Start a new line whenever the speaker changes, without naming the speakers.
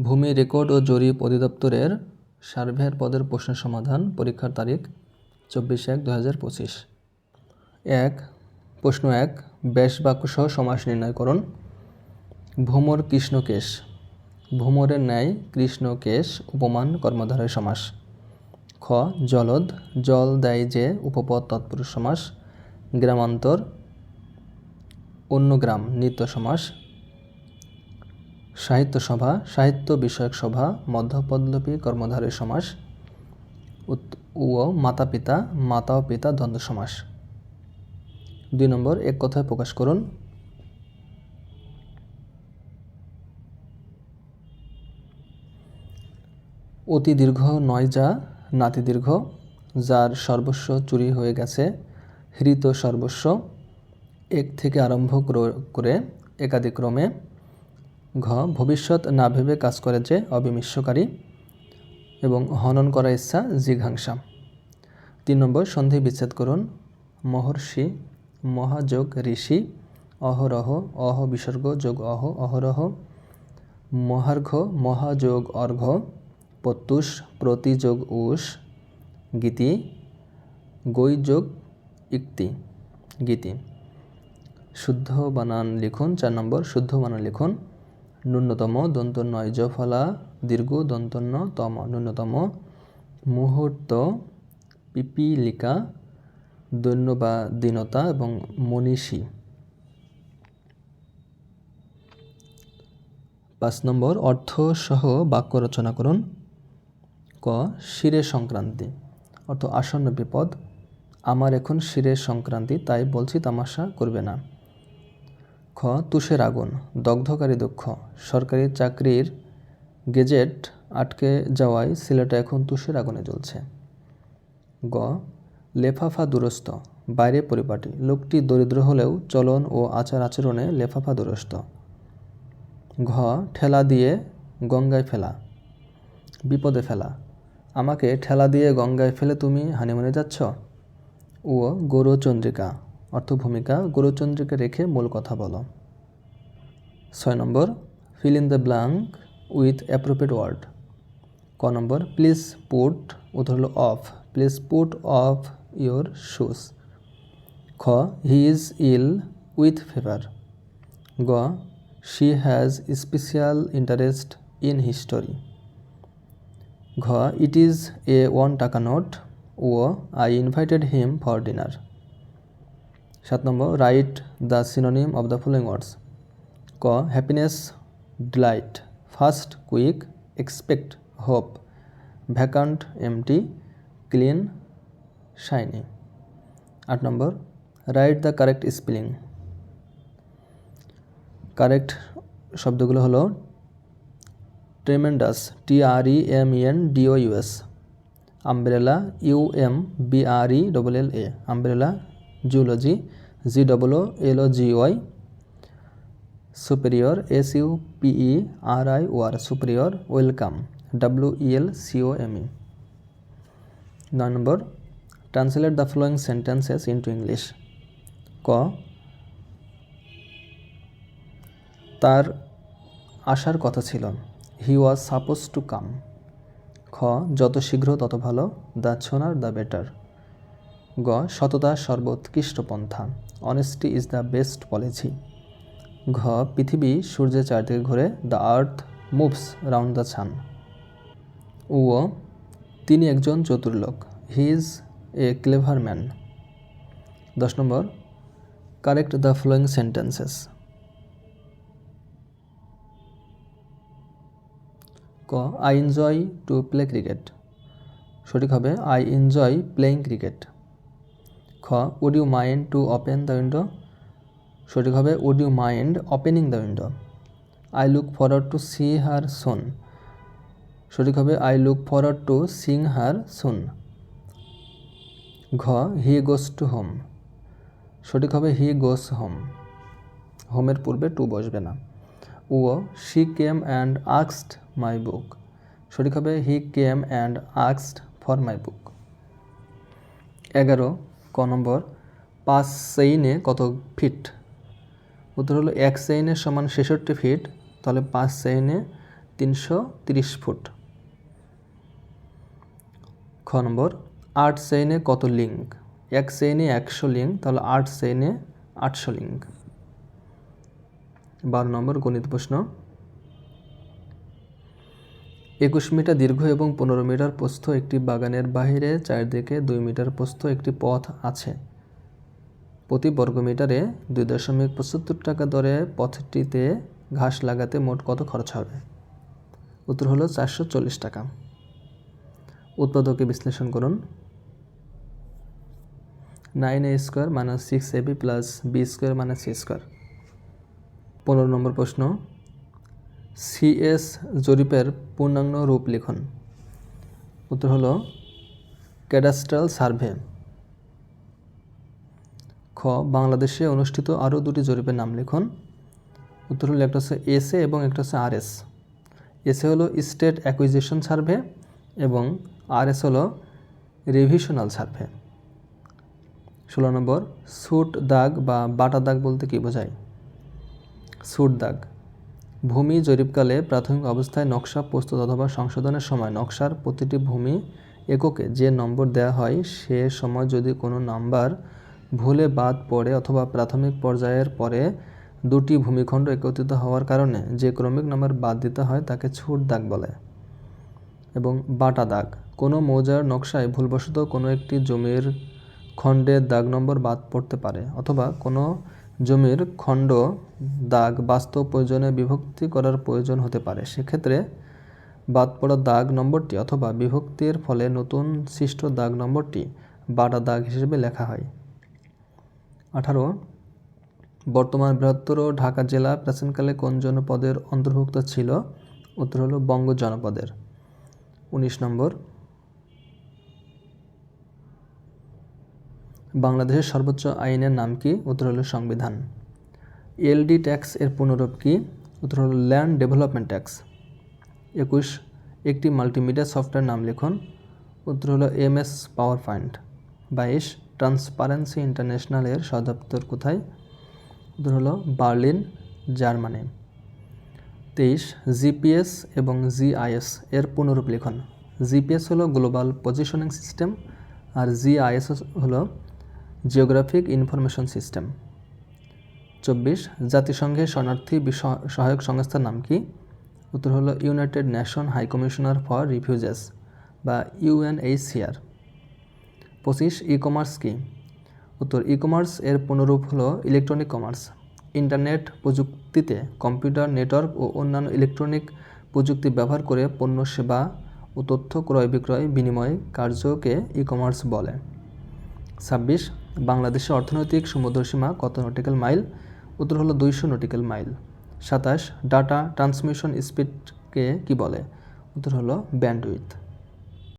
ভূমি রেকর্ড ও জরিপ অধিদপ্তরের সার্ভেয়ার পদের প্রশ্নের সমাধান পরীক্ষার তারিখ চব্বিশ এক দু হাজার পঁচিশ। এক, প্রশ্ন এক ব্যাস বাক্য সহ সমাস নির্ণয় করুন ভ্রমর কৃষ্ণকেশ ভ্রমরের ন্যায় কৃষ্ণকেশ উপমান কর্মধারয় সমাস। খ, জলদ, জল দেয় যে উপপদ তৎপুরুষ সমাস। গ্রামান্তর, অন্য গ্রাম, নিত্য সমাস। সাহিত্য সভা, সাহিত্য বিষয়ক সভা, মধ্যপদলোপী কর্মধারয় সমাস ও মাতা পিতা মাতা ও পিতা, দ্বন্দ্ব সমাস। দুই নম্বর, এক কথায় প্রকাশ করুন। অতি দীর্ঘ নয় যা নাতি দীর্ঘ, যার সর্বস্ব চুরি হয়ে গেছে, হৃত সর্বস্ব, এক থেকে আরম্ভ ক্র- করে একাদিক্রমে ঘ, ভবিষ্যৎ না ভেবে কাজ করে যে অবিমিশ্বকারী এবং হনন করা ইচ্ছা জিঘাংসা। তিন নম্বর, সন্ধি বিচ্ছেদ করুন। মহর্ষি, মহাযোগ ঋষি, অহরহ, অহ বিসর্গ, যোগ অহ, অহরহ, মহার্ঘ, মহাযোগ অর্ঘ প্রত্যুষ প্রতিযোগ উষ, গীতি, গৈযোগ ইক্তি, গীতি। শুদ্ধ বানান লিখুন। চার নম্বর, শুদ্ধ বানান লিখুন। ন্যূনতম দন্ত নয় জ ফলা দীর্ঘ দন্তন্য তম ন্যূনতম মুহূর্ত, পিপিলিকা দৈন্য বা দীনতা এবং মনীষী। পাঁচ নম্বর অর্থ সহ বাক্য রচনা করুন। ক, শিরে সংক্রান্তি। অর্থ আসন্ন বিপদ। আমার এখন শিরের সংক্রান্তি, তাই বলছি তামাশা করবে না। খ তুষের আগুন, দগ্ধকারী দুঃখ। সরকারি চাকরির গেজেট আটকে যাওয়ায় সিলেটে এখন তুষের আগুনে জ্বলছে। গ, লেফাফা দুরস্ত বাইরে পরিপাটি। লোকটি দরিদ্র হলেও চলন ও আচার আচরণে লেফাফা দুরস্ত ঘ, ঠেলা দিয়ে গঙ্গায় ফেলা। বিপদে ফেলা। আমাকে ঠেলা দিয়ে গঙ্গায় ফেলে তুমি হানিমুনে যাচ্ছ? ও গৌরচন্দ্রিকা। অর্থ ভূমিকা গৌরচন্দ্রিকা রেখে মূল কথা বলো। ছয় নম্বর fill in the blank with appropriate word ক নম্বর প্লিজ পুট হলো off please put off your shoes খ he is ill with fever গ she has special interest in history ঘ ইট ইজ এ ওয়ান টাকা note. O I invited him for dinner সাত নম্বর right the synonym of the following words ক happiness delight fast quick expect hope vacant empty clean shiny আট number write the correct spelling correct শব্দগুলো হলো tremendous T R E M N D O U S umbrella U M B R E double L A umbrella zoology Z double O L O G Y superior S U P E R I O R superior welcome W E L C O M E নয় number translate the following sentences into English ক, তার আসার কথা ছিল। হি ওয়াজ suppose to come খ, যত শীঘ্র তত ভালো, দ্য সোনার দ্য বেটার। গ, সততা সর্বোৎকৃষ্ট পন্থা honesty is the best policy ঘ, পৃথিবী সূর্যের চারদিকে ঘুরে the earth moves round the sun ও, তিনি একজন চতুর্লোক। He is a clever man দশ নম্বর কারেক্ট দ্য ফলোয়িং সেন্টেন্সেস ক I enjoy to play cricket সঠিক হবে আই এনজয় প্লেয়িং ক্রিকেট খ would you mind to open the window সঠিক হবে would you mind opening the window I look forward to see her soon সঠিক হবে I look forward to seeing her soon ঘ he goes to home সঠিক হবে হি goes home হোমের পূর্বে two বসবে না। ও শি কেম অ্যান্ড আক্সড মাই বুক সঠিক হবে হি কেম অ্যান্ড আক্সড ফর মাই বুক এগারো নম্বর, পাঁচ সেইনে কত ফিট? উত্তর হলো এক সেইনের সমান ছেষট্টি ফিট, তাহলে পাঁচ সেইনে তিনশো তিরিশ ফুট। খ নম্বর, আট চেইনে কত লিঙ্ক? এক চেইনে একশো লিঙ্ক, তাহলে আট চেইনে আটশো লিঙ্ক। বারো নম্বর গণিত প্রশ্ন। একুশ মিটার দীর্ঘ এবং পনেরো মিটার প্রস্থ একটি বাগানের বাহিরে, চারদিকে দুই মিটার প্রস্থ একটি পথ আছে। প্রতি বর্গমিটারে দুই দশমিক পঁচাত্তর টাকা দরে পথটিতে ঘাস লাগাতে মোট কত খরচ হবে? উত্তর হলো চারশো চল্লিশ টাকা। উৎপাদকে বিশ্লেষণ করুন। Nine A square minus six A B plus B square minus C square. পনেরো নম্বর প্রশ্ন সিএস জরিপের পূর্ণাঙ্গ রূপ লিখন। উত্তর হলো, ক্যাডাস্ট্রাল সার্ভে। খ, বাংলাদেশে অনুষ্ঠিত আরও দুটি জরিপের নাম লিখন। উত্তর হলো, একটা হচ্ছে এসএ এবং একটা হচ্ছে আরএস এসএ হলো স্টেট অ্যাকুইজিশন সার্ভে এবং আরএস হলো রিভিশনাল সার্ভে। ষোলো নম্বর, সুট দাগ বা বাটা দাগ বলতে কী বোঝায়? সুট দাগ। ভূমি জরিপকালে প্রাথমিক অবস্থায় নকশা প্রস্তুত অথবা সংশোধনের সময় নকশার প্রতিটি ভূমি এককে যে নম্বর দেওয়া হয় সে সময় যদি কোনো নাম্বার ভুলে বাদ পড়ে অথবা প্রাথমিক পর্যায়ের পরে দুটি ভূমিখণ্ড একত্রিত হওয়ার কারণে যে ক্রমিক নাম্বার বাদ দিতে হয় তাকে ছুট দাগ বলে এবং বাটা দাগ। কোনো মৌজার নকশায় ভুলবশত কোনো একটি জমির খণ্ডের দাগ নম্বর বাদ পড়তে পারে অথবা কোনো জমির খণ্ড, দাগ বাস্তব প্রয়োজনে বিভক্তি করার প্রয়োজন হতে পারে। সেক্ষেত্রে বাদ পড়া দাগ নম্বরটি অথবা বিভক্তির ফলে নতুন সৃষ্ট দাগ নম্বরটি বাটা দাগ হিসেবে লেখা হয়। আঠারো, বর্তমান বৃহত্তর ঢাকা জেলা প্রাচীনকালে কোন জনপদের অন্তর্ভুক্ত ছিল? উত্তর হলো বঙ্গ জনপদের। উনিশ নম্বর বাংলাদেশের সর্বোচ্চ আইনের নাম কি? উত্তর হলো সংবিধান। এলডি ট্যাক্স এর পুনরূপ কি? উত্তর হলো ল্যান্ড ডেভেলপমেন্ট ট্যাক্স। একুশ, একটি মাল্টিমিডিয়া সফটওয়্যার নাম লিখুন। উত্তর হলো এম এস পাওয়ার পয়েন্ট। বাইশ, ট্রান্সপারেন্সি ইন্টারন্যাশনালের সদপ্তর কোথায়? উত্তর হলো বার্লিন, জার্মানি। তেইশ, জিপিএস এবং জিআইএস এর পুনরূপ লিখন। জিপিএস হলো গ্লোবাল পজিশনিং সিস্টেম আর জিআইএস হলো জিওগ্রাফিক ইনফরমেশন সিস্টেম। চব্বিশ জাতিসংঘে শরণার্থী সহায়ক সংস্থার নাম কি? উত্তর হলো United Nation high commissioner for refugees বা ইউএনএইচসিআর পঁচিশ ই কমার্স কি? উত্তর ই কমার্স এর পুনরূপ হলো ইলেকট্রনিক কমার্স। ইন্টারনেট প্রযুক্তিতে কম্পিউটার নেটওয়ার্ক ও অন্যান্য ইলেকট্রনিক প্রযুক্তি ব্যবহার করে পণ্য, সেবা ও তথ্য ক্রয় বিক্রয় বিনিময় কার্যকে ই কমার্স বলে। ছাব্বিশ বাংলাদেশের অর্থনৈতিক সমুদ্রসীমা কত নটিক্যাল মাইল উত্তর হলো দুইশো নটিক্যাল মাইল সাতাশ ডাটা ট্রান্সমিশন স্পিডকে কি বলে? উত্তর হলো ব্যান্ডউইথ